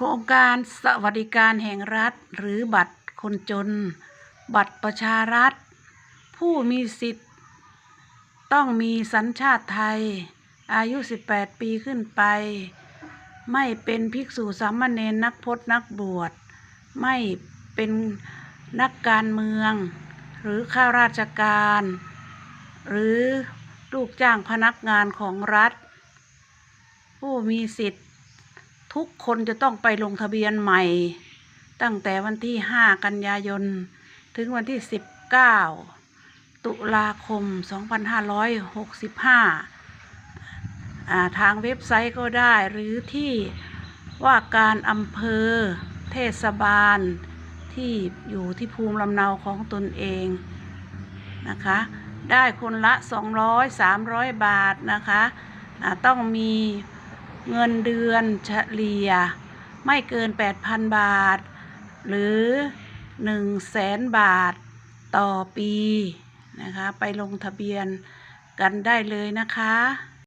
โครงการสวัสดิการแห่งรัฐ หรือบัตรคนจน บัตรประชารัฐ ผู้มีสิทธิ์ ต้องมีสัญชาติไทย อายุ 18 ปีขึ้นไป ไม่เป็นภิกษุสามเณรนักพจน์นักบวช ไม่เป็นนักการเมือง หรือข้าราชการ หรือลูกจ้างพนักงานของรัฐ ผู้มีสิทธิ์ ทุกคนจะต้องไปลงทะเบียนใหม่ ตั้งแต่วันที่ 5 กันยายน ถึงวันที่ 19 ตุลาคม 2565าทางเว็บไซต์ก็ได้หรือที่ว่าการอำเภอเทศบาลที่อยู่ที่ภูมิลำเนาของตนเองนะคะ ได้คนละ 200 300 บาทนะคะต้องมี เงินเดือนเฉลี่ย ไม่เกิน 8,000 บาท หรือ1แสนบาทต่อปีนะคะ ไปลงทะเบียนกันได้เลยนะคะ